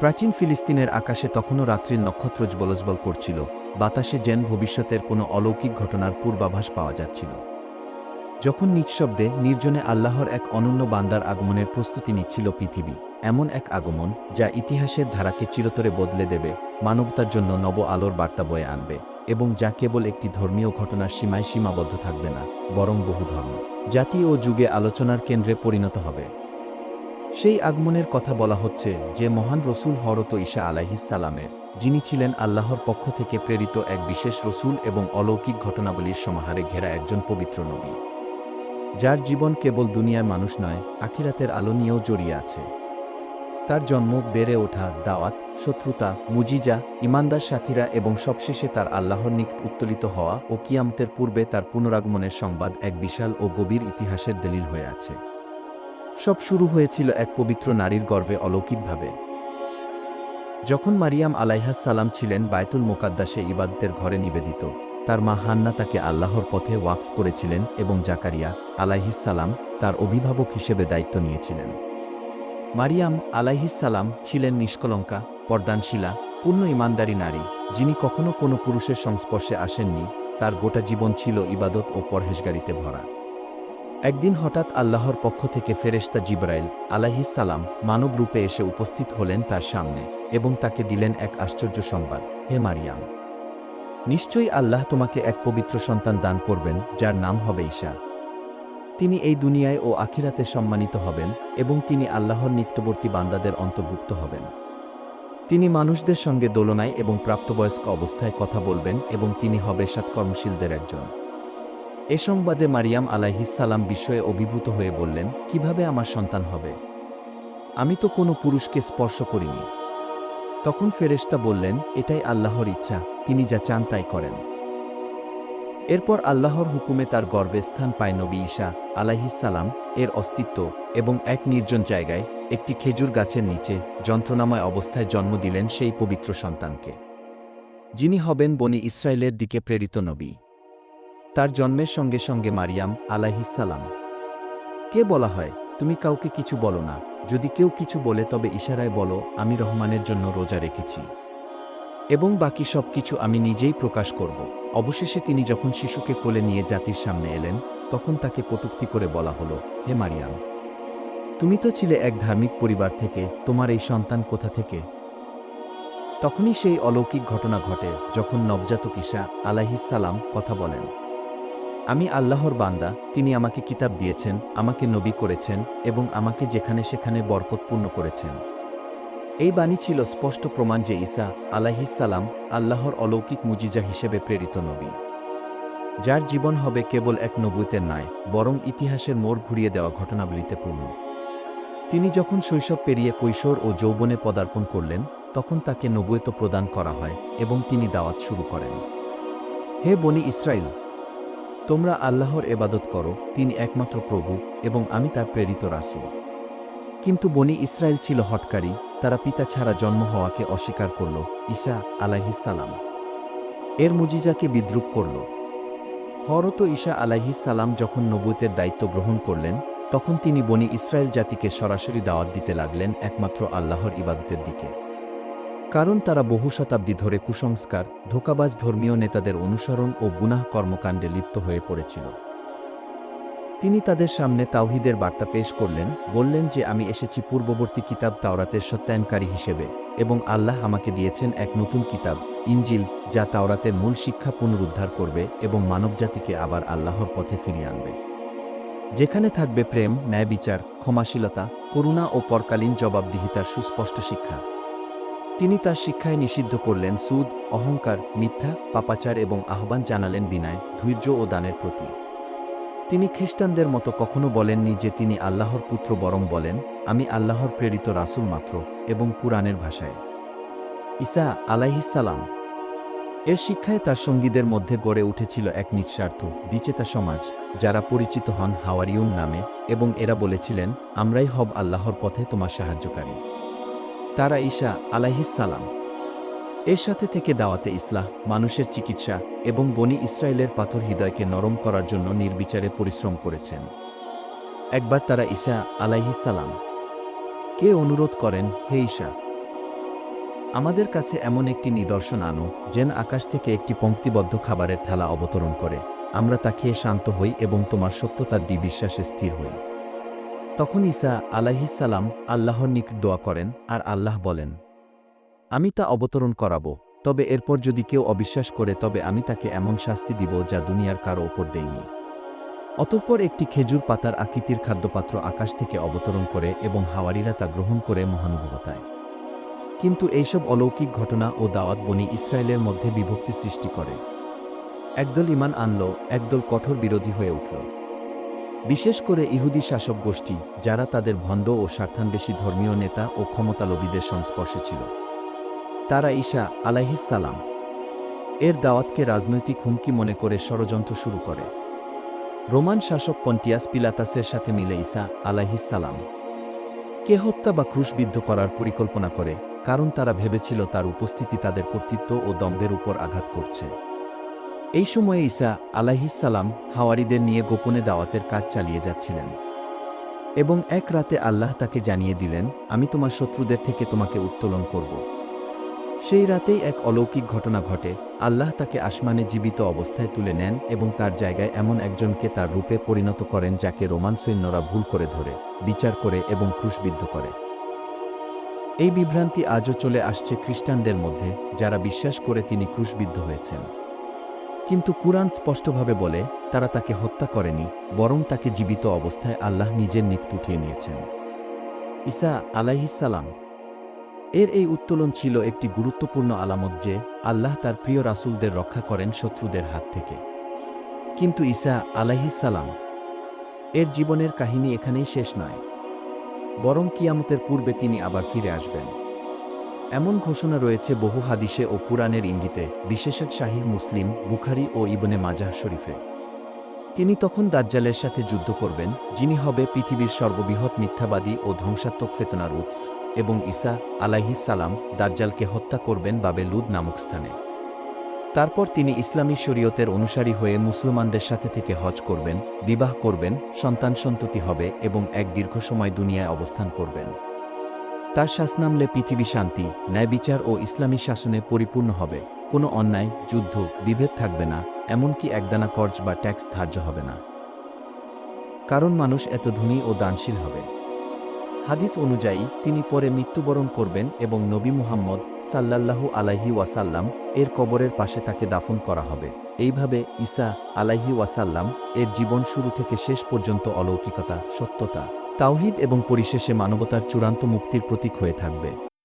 প্রাচীন ফিলিস্তিনের আকাশে তখনও রাত্রির নক্ষত্র বলজবল করছিল, বাতাসে যেন ভবিষ্যতের কোনো অলৌকিক ঘটনার পূর্বাভাস পাওয়া যাচ্ছিল। যখন নিঃশব্দে নির্জনে আল্লাহর এক অনন্য বান্দার আগমনের প্রস্তুতি নিচ্ছিল পৃথিবী, এমন এক আগমন যা ইতিহাসের ধারাকে চিরতরে বদলে দেবে, মানবতার জন্য নব আলোর বার্তা বয়ে আনবে, এবং যা কেবল একটি ধর্মীয় ঘটনার সীমায় সীমাবদ্ধ থাকবে না, বরং বহু ধর্ম। জাতি ও যুগে আলোচনার কেন্দ্রে পরিণত হবে। সেই আগমনের কথা বলা হচ্ছে যে মহান রসুল হরত ঈশা আলাহিস সালামের। যিনি ছিলেন আল্লাহর পক্ষ থেকে প্রেরিত এক বিশেষ রসুল এবং অলৌকিক ঘটনাবলীর সমাহারে ঘেরা একজন পবিত্র নবী। যার জীবন কেবল দুনিয়ার মানুষ নয়, আখিরাতের আলো নিয়েও জড়িয়ে আছে। তার জন্ম, বেড়ে ওঠা, দাওয়াত, শত্রুতা, মুজিজা, ইমানদার সাথীরা এবং সবশেষে তার আল্লাহর নিক উত্তোলিত হওয়া ও কিয়ামতের পূর্বে তার পুনরাগমনের সংবাদ এক বিশাল ও গভীর ইতিহাসের দলিল হয়ে আছে। সব শুরু হয়েছিল এক পবিত্র নারীর গর্ভে অলৌকিকভাবে। যখন মারিয়াম আলাইহাস সালাম ছিলেন বায়তুল মোকাদ্দাসে ইবাদতের ঘরে নিবেদিত, তার মা হান্না তাকে আল্লাহর পথে ওয়াকফ করেছিলেন এবং জাকারিয়া আলাইহিস সালাম তার অভিভাবক হিসেবে দায়িত্ব নিয়েছিলেন। মারিয়াম আলাইহিস সালাম ছিলেন নিষ্কলঙ্কা, পর্দানশিলা, পূর্ণ ইমানদারী নারী, যিনি কখনো কোনো পুরুষের সংস্পর্শে আসেননি, তার গোটা জীবন ছিল ইবাদত ও পরহেজগারিতে ভরা। একদিন হঠাৎ আল্লাহর পক্ষ থেকে ফেরেশতা জিব্রাইল আলাহিস সালাম মানব রূপে এসে উপস্থিত হলেন তার সামনে এবং তাকে দিলেন এক আশ্চর্য সংবাদ। হে মারিয়াম, নিশ্চয়ই আল্লাহ তোমাকে এক পবিত্র সন্তান দান করবেন, যার নাম হবে ঈশা। তিনি এই দুনিয়ায় ও আখিরাতে সম্মানিত হবেন এবং তিনি আল্লাহর নিত্যবর্তী বান্দাদের অন্তর্ভুক্ত হবেন। তিনি মানুষদের সঙ্গে দোলনায় এবং প্রাপ্তবয়স্ক অবস্থায় কথা বলবেন এবং তিনি হবে সৎকর্মশীলদের একজন। এ সংবাদে মারিয়াম আলাইহিসালাম বিষয়ে অভিভূত হয়ে বললেন, কীভাবে আমার সন্তান হবে? আমি তো কোনো পুরুষকে স্পর্শ করিনি। তখন ফেরেশতা বললেন, এটাই আল্লাহর ইচ্ছা, তিনি যা চান তাই করেন। এরপর আল্লাহর হুকুমে তার গর্ভে স্থান পায় নবী ঈশা আলাইহিসালাম এর অস্তিত্ব এবং এক নির্জন জায়গায় একটি খেজুর গাছের নিচে যন্ত্রণাময় অবস্থায় জন্ম দিলেন সেই পবিত্র সন্তানকে। যিনি হবেন বনি ইসরায়েলের দিকে প্রেরিত নবী। তার জন্মের সঙ্গে সঙ্গে মারিয়াম আলাইহিসালাম কে বলা হয়? তুমি কাউকে কিছু বলো না। যদি কেউ কিছু বলে তবে ইশারায় বলো, আমি রহমানের জন্য রোজা রেখেছি। এবং বাকি সব কিছু আমি নিজেই প্রকাশ করব। অবশেষে তিনি যখন শিশুকে কোলে নিয়ে জাতির সামনে এলেন, তখন তাকে কটুক্তি করে বলা হলো, হে মারিয়াম, তুমি তো ছিলে এক ধার্মিক পরিবার থেকে, তোমার এই সন্তান কোথা থেকে? তখনই সেই অলৌকিক ঘটনা ঘটে, যখন নবজাতক ঈশা আলাইহিসালাম কথা বলেন। আমি আল্লাহর বান্দা, তিনি আমাকে কিতাব দিয়েছেন, আমাকে নবী করেছেন এবং আমাকে যেখানে সেখানে বরকতপূর্ণ করেছেন। এই বাণী ছিল স্পষ্ট প্রমাণ যে ঈসা আলাইহিসালাম আল্লাহর অলৌকিক মুজিজা হিসেবে প্রেরিত নবী। যার জীবন হবে কেবল এক নবুতের নয় বরং ইতিহাসের মোড় ঘুরিয়ে দেওয়া ঘটনাবলিতে পূর্ণ। তিনি যখন শৈশব পেরিয়ে কৈশোর ও যৌবনে পদার্পণ করলেন, তখন তাকে নবুয়ত প্রদান করা হয় এবং তিনি দাওয়াত শুরু করেন। হে বনি ইসরায়েল তোমরা আল্লাহর এবাদত করো, তিনি একমাত্র প্রভু এবং আমি তার প্রেরিত রাসূল। কিন্তু বনি ইসরায়েল ছিল হটকারী, তারা পিতা ছাড়া জন্ম হওয়াকে অস্বীকার করল, ঈসা আলাইহিসালাম এর মুজিজাকে বিদ্রুপ করল। হরত ঈশা আলাইহিসালাম যখন নবুতের দায়িত্ব গ্রহণ করলেন, তখন তিনি বনি ইসরায়েল জাতিকে সরাসরি দাওয়াত দিতে লাগলেন একমাত্র আল্লাহর ইবাদতের দিকে। কারণ তারা বহু শতাব্দী ধরে কুসংস্কার, ধোকাবাজ ধর্মীয় নেতাদের অনুসরণ ও গুনাহ কর্মকাণ্ডে লিপ্ত হয়ে পড়েছিল। তিনি তাদের সামনে তাওহিদের বার্তা পেশ করলেন, বললেন যে, আমি এসেছি পূর্ববর্তী কিতাব তাওরাতের সত্যায়নকারী হিসেবে এবং আল্লাহ আমাকে দিয়েছেন এক নতুন কিতাব ইঞ্জিল যা তাওরাতের মূল শিক্ষা পুনরুদ্ধার করবে এবং মানবজাতিকে আবার আল্লাহর পথে ফিরিয়ে আনবে। যেখানে থাকবে প্রেম ন্যায় বিচার ক্ষমাশীলতা, করুণা ও পরকালীন জবাবদিহিতার সুস্পষ্ট শিক্ষা। তিনি তার শিক্ষায় নিষিদ্ধ করলেন সুদ, অহংকার, মিথ্যা, পাপাচার এবং আহ্বান জানালেন বিনায়, ধৈর্য ও দানের প্রতি। তিনি খ্রিস্টানদের মতো কখনো বলেননি যে তিনি আল্লাহর পুত্র বরং বলেন, আমি আল্লাহর প্রেরিত রাসুল মাত্র এবং কুরআনের ভাষায়। ঈসা আলাইহিসালাম এর শিক্ষায় তার সঙ্গীদের মধ্যে গড়ে উঠেছিল এক নিঃস্বার্থ দ্বিচেতা সমাজ, যারা পরিচিত হন হাওয়ারিউন নামে এবং এরা বলেছিলেন, আমরাই হব আল্লাহর পথে তোমার সাহায্যকারী। তারা ঈশা আলাইহিসালাম এর সাথে থেকে দাওয়াতে ইসলাহ, মানুষের চিকিৎসা এবং বনি ইসরায়েলের পাথর হৃদয়কে নরম করার জন্য নির্বিচারে পরিশ্রম করেছেন। একবার তারা ঈসা আলাইহিসালাম কে অনুরোধ করেন, হে ঈশা, আমাদের কাছে এমন একটি নিদর্শন আনো, যেন আকাশ থেকে একটি পঙ্ক্তিবদ্ধ খাবারের থালা অবতরণ করে। আমরা তা খেয়ে শান্ত হই এবং তোমার সত্যতার দি বিশ্বাসে স্থির হই। তখন ঈসা আলাইহিসাল্লাম আল্লাহর নিকট দোয়া করেন আর আল্লাহ বলেন, আমি তা অবতরণ করাবো, তবে এরপর যদি কেউ অবিশ্বাস করে, তবে আমি তাকে এমন শাস্তি দিব যা দুনিয়ার কারও ওপর দেইনি অতঃপর একটি খেজুর পাতার আকৃতির খাদ্যপাত্র আকাশ থেকে অবতরণ করে এবং হাওয়ারিরা তা গ্রহণ করে মহানুভবতায় কিন্তু এইসব অলৌকিক ঘটনা ও দাওয়াত বনি ইসরায়েলের মধ্যে বিভক্তি সৃষ্টি করে। একদল ইমান আনল, একদল কঠোর বিরোধী হয়ে উঠল। বিশেষ করে ইহুদি শাসক গোষ্ঠী, যারা তাদের ভণ্ড ও স্বার্থান্বেষী ধর্মীয় নেতা ও ক্ষমতালোভীদের সংস্পর্শে ছিল। তারা ঈশা আলাইহিসালাম এর দাওয়াতকে রাজনৈতিক হুমকি মনে করে ষড়যন্ত্র শুরু করে। রোমান শাসক পন্টিয়াস পিলাতাসের সাথে মিলে ঈসা আলাইহিসালাম কে হত্যা বা ক্রুশবিদ্ধ করার পরিকল্পনা করে, কারণ তারা ভেবেছিল তার উপস্থিতি তাদের কর্তৃত্ব ও দম্ভের উপর আঘাত করছে। এই সময়ে ঈসা আলাইহিসাল্লাম হাওয়ারিদের নিয়ে গোপনে দাওয়াতের কাজ চালিয়ে যাচ্ছিলেন এবং এক রাতে আল্লাহ তাকে জানিয়ে দিলেন, আমি তোমার শত্রুদের থেকে তোমাকে উত্তোলন করব। সেই রাতেই এক অলৌকিক ঘটনা ঘটে। আল্লাহ তাকে আসমানে জীবিত অবস্থায় তুলে নেন এবং তার জায়গায় এমন একজনকে তার রূপে পরিণত করেন যাকে রোমান সৈন্যরা ভুল করে ধরে, বিচার করে এবং ক্রুশবিদ্ধ করে। এই বিভ্রান্তি আজও চলে আসছে খ্রিস্টানদের মধ্যে, যারা বিশ্বাস করে তিনি ক্রুশবিদ্ধ হয়েছেন। কিন্তু কুরআন স্পষ্টভাবে বলে, তারা তাকে হত্যা করেনি, বরং তাকে জীবিত অবস্থায় আল্লাহ নিজের নিকট উঠিয়ে নিয়েছেন। ঈসা আলাইহিসাল্লাম এর এই উত্তোলন ছিল একটি গুরুত্বপূর্ণ আলামত যে, আল্লাহ তার প্রিয় রাসুলদের রক্ষা করেন শত্রুদের হাত থেকে। কিন্তু ঈসা আলাইহিসাল্লাম এর জীবনের কাহিনী এখানেই শেষ নয়। বরং কিয়ামতের পূর্বে তিনি আবার ফিরে আসবেন। এমন ঘোষণা রয়েছে বহু হাদিসে ও পুরাণের ইঙ্গিতে, বিশেষত শাহী মুসলিম, বুখারি ও ইবনে মাজাহ শরীফে। তিনি তখন দাজ্জালের সাথে যুদ্ধ করবেন, যিনি হবে পৃথিবীর সর্ববৃহৎ মিথ্যাবাদী ও ধ্বংসাত্মক ফেতনার উৎস, এবং ঈসা আলাইহিসালাম দাজ্জালকে হত্যা করবেন বাবে লুদ নামক স্থানে। তারপর তিনি ইসলামী শরীয়তের অনুসারী হয়ে মুসলমানদের সাথে থেকে হজ করবেন, বিবাহ করবেন, সন্তান সন্ততি হবে, এবং এক দীর্ঘ সময় দুনিয়ায় অবস্থান করবেন। তার শ্বাস নামলে পৃথিবী শান্তি, ন্যায় বিচার ও ইসলামী শাসনে পরিপূর্ণ হবে। কোনো অন্যায়, যুদ্ধ, বিভেদ থাকবে না, এমনকি একদানা কর্জ বা ট্যাক্স ধার্য হবে না। কারণ মানুষ এত ধনী ও দানশীল হবে। হাদিস অনুযায়ী, তিনি পরে মৃত্যুবরণ করবেন এবং নবী মুহাম্মদ সাল্লাল্লাহু আলাইহি ওয়াসাল্লাম এর কবরের পাশে তাকে দাফন করা হবে। এইভাবে ঈসা আলাইহি ওয়াসাল্লাম এর জীবন শুরু থেকে শেষ পর্যন্ত অলৌকিকতা, সত্যতা তাওহিদ এবং পরিশেষে মানবতার চূড়ান্ত মুক্তির প্রতীক হয়ে থাকবে।